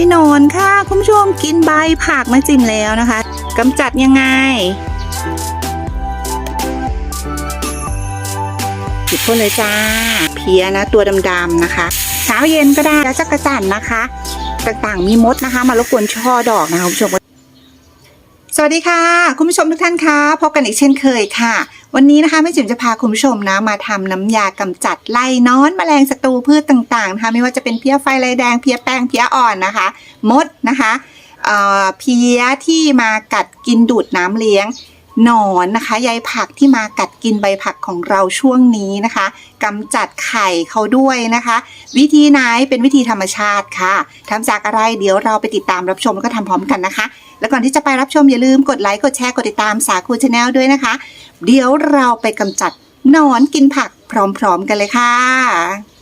ยหนอนค่ะ คุณผู้ชมกินใบผักมาจิ้มแล้วนะคะกำจัดยังไงจิบพ่นเลยจ้า เพียนะตัวดำๆนะคะ เช้าเย็นก็ได้แล้วจักระจันนะคะต่างๆมีมดนะคะ มารบกวนช่อดอกนะคะคุณผู้ชม สวัสดีค่ะ คุณผู้ชมทุกท่านคะพบกันอีกเช่นเคยค่ะ วันนี้นะคะแม่จิ๋มจะพาคุณผู้ชมนะมาทำน้ำยากำจัดไล่นอนแมลงศัตรูพืชต่างๆนะคะไม่ว่าจะเป็นเพี้ยไฟลายแดงเพี้ยแป้งเพี้ยอ่อนนะคะ มดนะคะเอ่อเพี้ยที่มากัดกินดูดน้ำเลี้ยง หนอนนะคะใยผักที่มากัดกินใบผักของเราช่วงนี้นะคะกำจัดไข่เขาด้วยนะคะ วิธีไหนเป็นวิธีธรรมชาติค่ะทำจากอะไรเดี๋ยวเราไปติดตามรับชมแล้วก็ทำพร้อมกันนะคะ แล้วก่อนที่จะไปรับชมอย่าลืมกดไลค์กดแชร์กดติดตามสาคูชาแนลด้วยนะคะ เดี๋ยวเราไปกำจัดหนอนกินผักพร้อมๆกันเลยค่ะ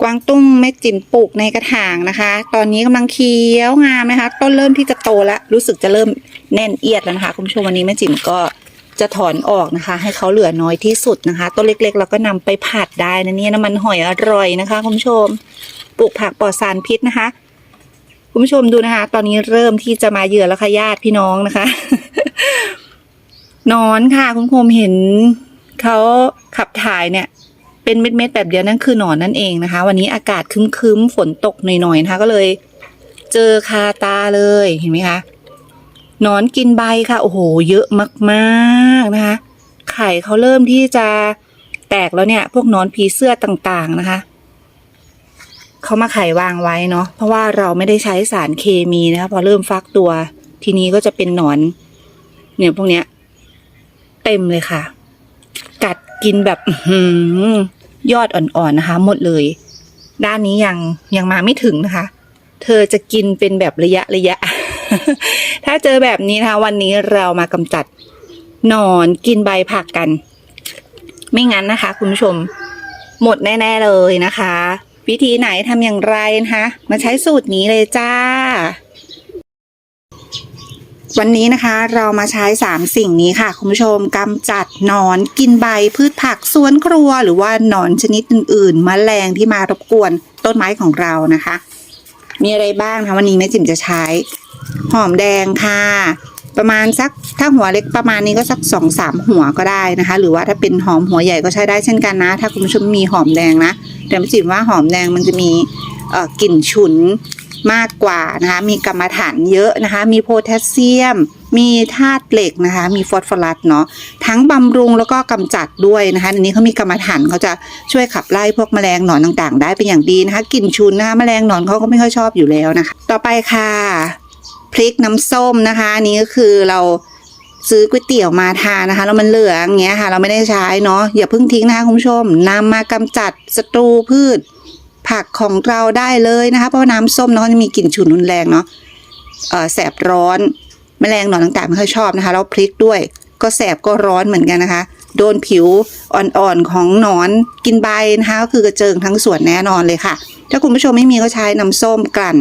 กวางตุ้งแม่จิ๋มปลูกในกระถางนะคะ ตอนนี้กำลังเคี้ยวงามนะคะ ต้นเริ่มที่จะโตแล้ว รู้สึกจะเริ่มแน่นเอียดแล้วนะคะ คุณผู้ชมวันนี้แม่จิ๋มก็จะถอนออกนะคะ ให้เขาเหลือน้อยที่สุดนะคะ ต้นเล็กๆ เราก็นำไปผัดได้นะเนี่ยน้ำมันหอยอร่อยนะคะ คุณผู้ชม ปลูกผักปลอดสารพิษนะคะ คุณผู้ชมดูนะคะ ตอนนี้เริ่มที่จะมาเยือแล้วค่ะญาติพี่น้องนะคะ นอนค่ะ คุณผู้ชมเห็นเขาขับถ่ายเนี่ย เป็นเม็ดๆแบบเดียวนั่นคือหนอนนั่นเองนะคะ วันนี้อากาศคึ้มๆฝนตกหน่อยๆนะคะ ก็เลย เจอคาตาเลยเห็นไหมคะหนอนกินใบค่ะ โอ้โห เยอะมากๆนะคะ ไข่เขาเริ่มที่จะแตกแล้วเนี่ย พวกหนอนผีเสื้อต่างๆนะคะเขามาไข่วางไว้เนาะเพราะว่าเราไม่ได้ใช้สารเคมีนะคะพอเริ่มฟักตัว ทีนี้ก็จะเป็นหนอน เนี่ยพวกเนี้ย เต็มเลยค่ะ กัดกินแบบหืยอดอ่อนๆนะคะ หมดเลย ด้านนี้ยังยังมาไม่ถึงนะคะ เธอจะกินเป็นแบบระยะระยะ ถ้าเจอแบบนี้นะคะ วันนี้เรามากำจัดหนอนกินใบผักกัน ไม่งั้นนะคะ คุณผู้ชม หมดแน่ๆเลยนะคะ วิธีไหนทำอย่างไรนะคะ มาใช้สูตรนี้เลยจ้า วันนี้นะคะเรามาใช้ 3 สิ่งนี้ค่ะ คุณผู้ชมกำจัดหนอนกินใบพืชผักสวนครัว หรือว่าหนอนชนิดอื่นๆมแมลงที่มารบกวนต้นไม้ของเรานะคะ มีอะไรบ้างคะวันนี้แม่จิ๋มจะใช้ หอมแดงค่ะ ประมาณสักถ้าหัวเล็กประมาณนี้ก็สักสองสามหัวก็ได้นะคะ หรือว่าถ้าเป็นหอมหัวใหญ่ก็ใช้ได้เช่นกันนะ ถ้าคุณผู้ชมมีหอมแดงนะแต่แม่จิ๋มว่าหอมแดงมันจะมีกลิ่นฉุน มากกว่านะคะ มีกรรมฐานเยอะนะคะ มีโพแทสเซียม มีธาตุเหล็กนะคะ มีฟอสฟอรัสเนาะ ทั้งบำรุงแล้วก็กำจัดด้วยนะคะอันนี้เขามีกรรมฐานเขาจะช่วยขับไล่พวกแมลงหนอนต่างๆ ได้เป็นอย่างดีนะคะกลิ่นชุนนะคะแมลงหนอนเขาก็ไม่ค่อยชอบอยู่แล้วนะคะ ต่อไปค่ะพริกน้ำส้มนะคะอันนี้ก็คือเราซื้อก๋วยเตี๋ยวมาทานนะคะแล้วมันเหลืออย่างเงี้ยค่ะ เราไม่ได้ใช้เนาะอย่าเพิ่งทิ้งนะคะคุณผู้ชมนำมากำจัดศัตรูพืช ผักของเราได้เลยนะคะ เพราะว่าน้ำส้มเนาะจะมีกลิ่นฉุนรุนแรงเนาะแสบร้อนแมลงหนอนต่างๆไม่ค่อยชอบนะคะแล้วพริกด้วย ก็แสบก็ร้อนเหมือนกันนะคะ โดนผิวอ่อนๆของหนอนกินใบนะคะก็คือกระเจิงทั้งส่วนแน่นอนเลยค่ะ ถ้าคุณผู้ชมไม่มีก็ใช้น้ำส้มกลั่น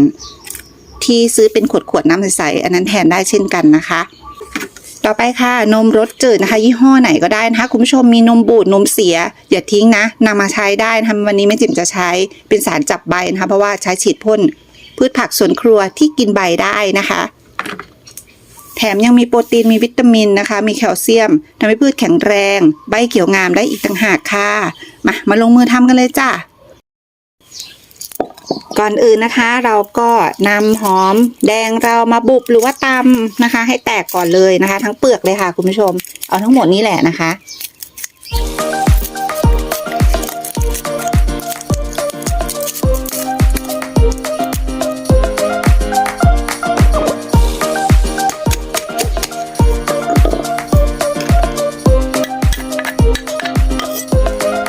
ที่ซื้อเป็นขวดๆน้ำใสๆอันนั้นแทนได้เช่นกันนะคะ ต่อไปค่ะนมรสจืดนะคะ ยี่ห้อไหนก็ได้นะคะ คุณผู้ชมมีนมบูดนมเสีย อย่าทิ้งนะนำมาใช้ได้นะคะวันนี้แม่จิ๋มจะใช้เป็นสารจับใบนะคะ เพราะว่าใช้ฉีดพ่นพืชผักสวนครัวที่กินใบได้นะคะ แถมยังมีโปรตีนมีวิตามินนะคะ มีแคลเซียมทำให้พืชแข็งแรง ใบเขียวงามได้อีกต่างหากค่ะมามาลงมือทำกันเลยจ้า ก่อนอื่นนะคะเราก็นำหอมแดงเรามาบุบหรือว่าตำนะคะ ให้แตกก่อนเลยนะคะ ทั้งเปลือกเลยค่ะคุณผู้ชม เอาทั้งหมดนี้แหละนะคะ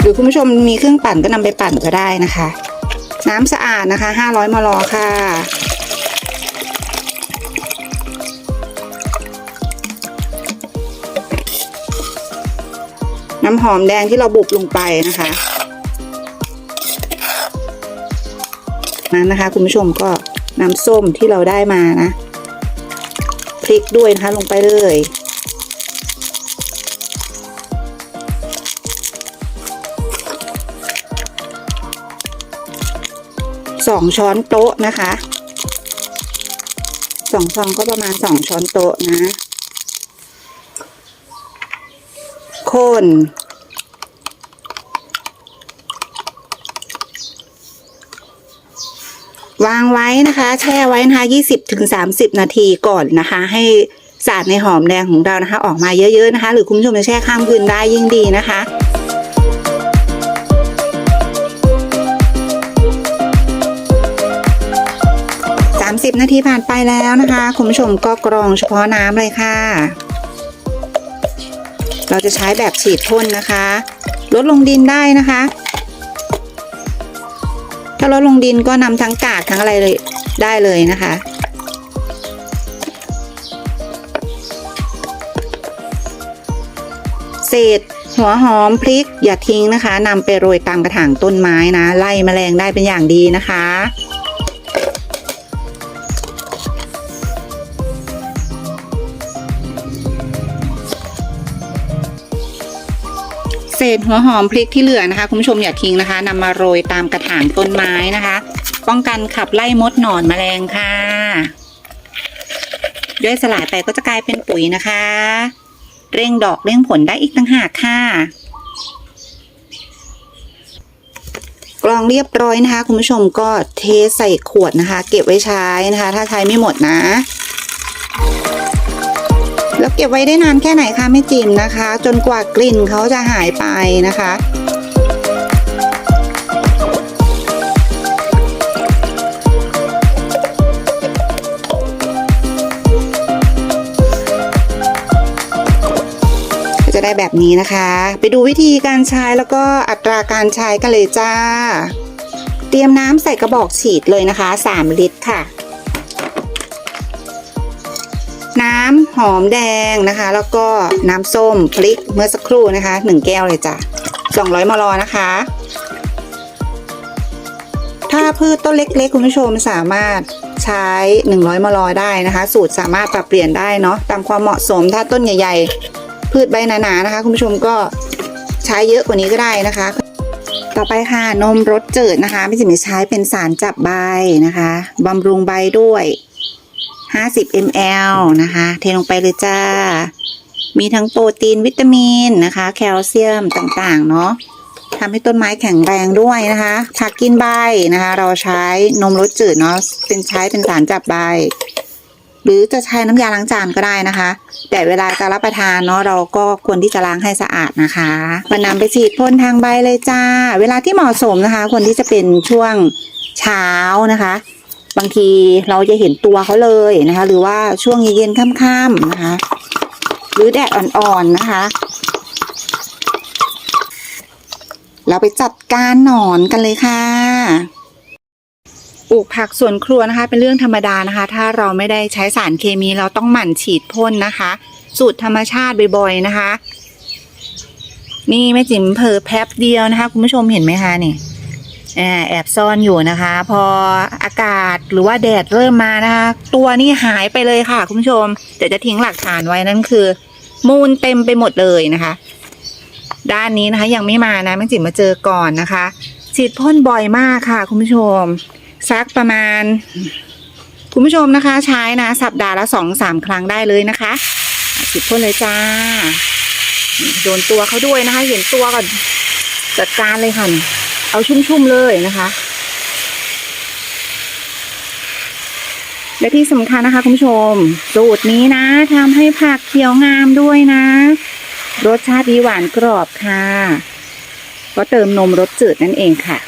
หรือคุณผู้ชมมีเครื่องปั่นก็นำไปปั่นก็ได้นะคะ น้ำสะอาดนะคะ 500 มลค่ะ น้ำหอมแดงที่เราบุบลงไปนะคะ นั้นนะคะ คุณผู้ชมก็น้ำส้มที่เราได้มานะ พริกด้วยนะคะลงไปเลย สองช้อนโต๊ะนะคะสองซองก็ประมาณสองช้อนโต๊ะนะคนวางไว้นะคะ แช่ไว้นะคะ20ถึง30นาทีก่อนนะคะ ให้สารในหอมแดงของเรานะคะ ออกมาเยอะๆนะคะ หรือคุณผู้ชมจะแช่ข้ามคืนได้ยิ่งดีนะคะ 30 นาทีผ่านไปแล้วนะคะ คุณผู้ชมก็กรองเฉพาะน้ำเลยค่ะ เราจะใช้แบบฉีดพ่นนะคะ ลดลงดินได้นะคะ ถ้าลดลงดินก็นำทั้งกากทั้งอะไรเลยได้เลยนะคะเศษหัวหอมพริกอย่าทิ้งนะคะนำไปโรยตามกระถางต้นไม้นะ ไล่แมลงได้เป็นอย่างดีนะคะ เศษหัวหอมพริกที่เหลือนะคะ คุณผู้ชมอย่าทิ้งนะคะนำมาโรยตามกระถางต้นไม้นะคะ ป้องกันขับไล่มดหนอนแมลงค่ะย่อยสลายไปก็จะกลายเป็นปุ๋ยนะคะ เร่งดอกเร่งผลได้อีกต่างหากค่ะกรองเรียบร้อยนะคะ คุณผู้ชมก็เทใส่ขวดนะคะ เก็บไว้ใช้นะคะ ถ้าใช้ไม่หมดนะ แล้วเก็บไว้ได้นานแค่ไหนคะไม่จิมนะคะ จนกว่ากลิ่นเขาจะหายไปนะคะก็จะได้แบบนี้นะคะ ไปดูวิธีการใช้แล้วก็อัตราการใช้กันเลยจ้า เตรียมน้ำใส่กระบอกฉีดเลยนะคะ 3 ลิตรค่ะ น้ำหอมแดงนะคะ แล้วก็น้ำส้มพริกเมื่อสักครู่นะคะ 1 แก้วเลยจ้ะ 200 มลนะคะ ถ้าพืชต้นเล็กๆ คุณผู้ชมสามารถใช้ 100 มลได้นะคะ สูตรสามารถปรับเปลี่ยนได้เนาะตามความเหมาะสมถ้าต้นใหญ่ๆ พืชใบหนาๆนะคะ คุณผู้ชมก็ใช้เยอะกว่านี้ก็ได้นะคะ ต่อไปค่ะนมรสจืดนะคะพี่จิ๋มใช้เป็นสารจับใบนะคะบำรุงใบด้วย 50 ml นะคะ เทลงไปเลยจ้า มีทั้งโปรตีนวิตามินนะคะ แคลเซียมต่างๆ เนาะทำให้ต้นไม้แข็งแรงด้วยนะคะผักกินใบนะคะ เราใช้นมรสจืดเนาะเป็นใช้เป็นสารจับใบ หรือจะใช้น้ำยาล้างจานก็ได้นะคะ แต่เวลาจะรับประทานเนาะเราก็ควรที่จะล้างให้สะอาดนะคะมานำไปฉีดพ่นทางใบเลยจ้า เวลาที่เหมาะสมนะคะ ควรที่จะเป็นช่วงเช้านะคะ บางทีเราจะเห็นตัวเขาเลยนะคะ หรือว่าช่วงเย็นๆค่ำๆนะคะ หรือแดดอ่อนๆนะคะ เราไปจัดการหนอนกันเลยค่ะปลูกผักสวนครัวนะคะ เป็นเรื่องธรรมดานะคะ ถ้าเราไม่ได้ใช้สารเคมีเราต้องหมั่นฉีดพ่นนะคะ สูตรธรรมชาติบ่อยๆนะคะ นี่แม่จิ๋มเผลอแป๊บเดียวนะคะ คุณผู้ชมเห็นไหมคะนี่ แอบซ่อนอยู่นะคะ พออากาศหรือว่าแดดเริ่มมานะคะ ตัวนี่หายไปเลยค่ะ คุณผู้ชมแต่จะทิ้งหลักฐานไว้นั่นคือ มูลเต็มไปหมดเลยนะคะ ด้านนี้นะคะ ยังไม่มานะแม่จิ๋มมาเจอก่อนนะคะฉีดพ่นบ่อยมากค่ะ คุณผู้ชมสักประมาณ คุณผู้ชมนะคะ ใช้นะ สัปดาห์ละสองสามครั้งได้เลยนะคะฉีดพ่นเลยจ้าโดนตัวเขาด้วยนะคะ เห็นตัวก่อนจัดการเลยค่ะ เอาชุ่มๆเลยนะคะ และที่สำคัญนะคะคุณผู้ชม สูตรนี้นะทำให้ผักเขียวงามด้วยนะ รสชาติดีหวานกรอบค่ะ ก็เติมนมรสจืดนั่นเองค่ะ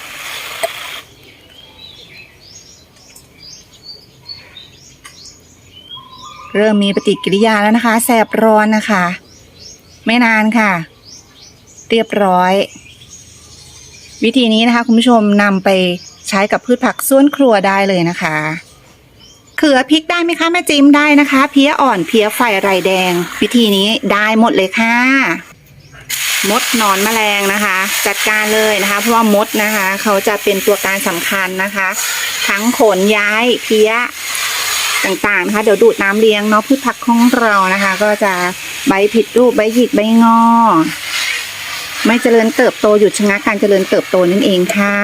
เริ่มมีปฏิกิริยาแล้วนะคะ แสบร้อนนะคะ ไม่นานค่ะ เรียบร้อย วิธีนี้นะคะ คุณผู้ชมนำไปใช้กับพืชผักสวนครัวได้เลยนะคะเขือพริกได้ไหมคะแม่จิมได้นะคะ เพี้ยอ่อนเพี้ยไฟไรแดง วิธีนี้ได้หมดเลยค่ะมดนอนแมลงนะคะ จัดการเลยนะคะ เพราะว่ามดนะคะ เขาจะเป็นตัวการสำคัญนะคะ ทั้งขนย้ายเพี้ยต่างๆนะคะเดี๋ยวดูดน้ำเลี้ยงเนาะพืชผักของเรานะคะ ก็จะใบผิดรูปใบหยิกใบงอ ไม่เจริญเติบโตหยุดชะงักการเจริญเติบโตนั่นเองค่ะ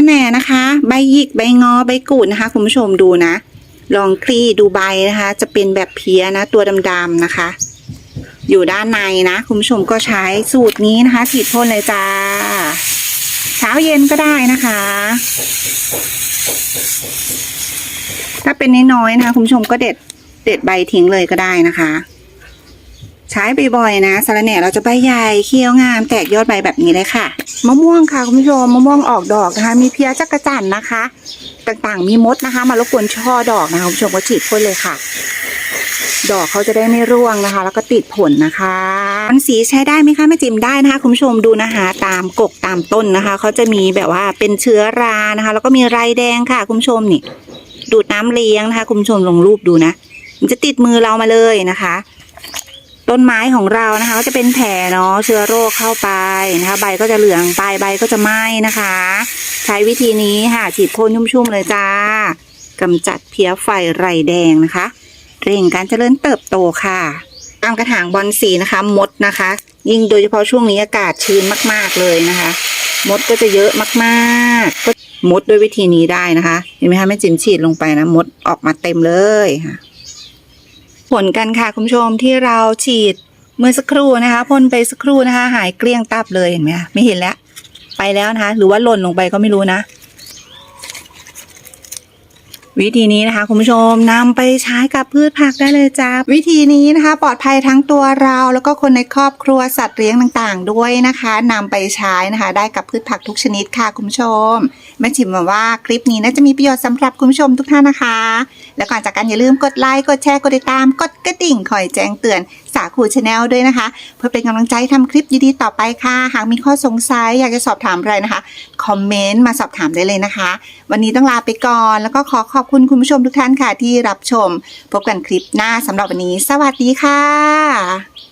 ะแหน่นะคะ ใบหยิกใบงอใบกูดนะคะ คุณผู้ชมดูนะ ลองคลี่ดูใบนะคะ จะเป็นแบบเพี้ยนะ ตัวดำๆนะคะ อยู่ด้านในนะ คุณผู้ชมก็ใช้สูตรนี้นะคะฉีดพ่นเลยจ้า เช้าเย็นก็ได้นะคะ ถ้าเป็นน้อยๆนะคะ คุณผู้ชมก็เด็ด เด็ดใบทิ้งเลยก็ได้นะคะ ใช้บ่อยๆนะสาระแหน่เราจะใบใหญ่เขียวงาม แตกยอดใบแบบนี้เลยค่ะ มะม่วงค่ะคุณผู้ชมมะม่วงออกดอกนะคะ มีเพี้ยจักระจั่นนะคะ ต่างๆ มีมดนะคะ มารบกวนช่อดอกนะคะคุณผู้ชมก็ฉีดพ่นเลยค่ะดอกเขาจะได้ไม่ร่วงนะคะ แล้วก็ติดผลนะคะมันสีใช้ได้ไหมคะแม่จิมได้นะคะคุณผู้ชมดูนะคะ ตามกกตามต้นนะคะเขาจะมีแบบว่าเป็นเชื้อรานะคะ แล้วก็มีไรแดงค่ะคุณผู้ชมนี่ ดูดน้ำเลี้ยงนะคะคุณผู้ชมลองรูปดูนะ มันจะติดมือเรามาเลยนะคะ ต้นไม้ของเรานะคะ ก็จะเป็นแผลเนาะเชื้อโรคเข้าไปนะคะ ใบก็จะเหลืองไปใบก็จะไหม้นะคะ ใช้วิธีนี้ค่ะฉีดพ่นชุ่มๆเลยจ้ากำจัดเพี้ยไฟไรแดงนะคะ เร่งการเจริญเติบโตค่ะตามกระถางบอลสีนะคะมดนะคะ ยิ่งโดยเฉพาะช่วงนี้อากาศชื้นมาก ๆเลยนะคะ มดก็จะเยอะมากๆก็มดด้วยวิธีนี้ได้นะคะ เห็นไหมคะแม่จิมฉีดลงไปนะ มดออกมาเต็มเลยค่ะ ผลกันค่ะคุณผู้ชมที่เราฉีดเมื่อสักครู่นะคะพ่นไปสักครู่นะคะ หายเกลี้ยงตับเลยเห็นไหมคะไม่เห็นแล้ว ไปแล้วนะคะ หรือว่าหล่นลงไปก็ไม่รู้นะ วิธีนี้นะคะคุณผู้ชมนำไปใช้กับพืชผักได้เลยจ้าวิธีนี้นะคะ ปลอดภัยทั้งตัวเราแล้วก็คนในครอบครัวสัตว์เลี้ยงต่างๆ ด้วยนะคะนำไปใช้นะคะ ได้กับพืชผักทุกชนิดค่ะคุณผู้ชมแม่ชิมมาว่าคลิปนี้น่าจะมีประโยชน์สำหรับคุณผู้ชมทุกท่านนะคะ แล้วก่อนจากกันอย่าลืมกดไลค์กดแชร์กดติดตาม กดกระดิ่งคอยแจ้งเตือนสาคูชาแนลด้วยนะคะ เพื่อเป็นกำลังใจทำคลิปดีๆต่อไปค่ะ หากมีข้อสงสัยอยากจะสอบถามอะไรนะคะ คอมเมนต์มาสอบถามได้เลยนะคะ วันนี้ต้องลาไปก่อน แล้วก็ขอขอบคุณคุณผู้ชมทุกท่านค่ะที่รับชม พบกันคลิปหน้าสำหรับวันนี้ สวัสดีค่ะ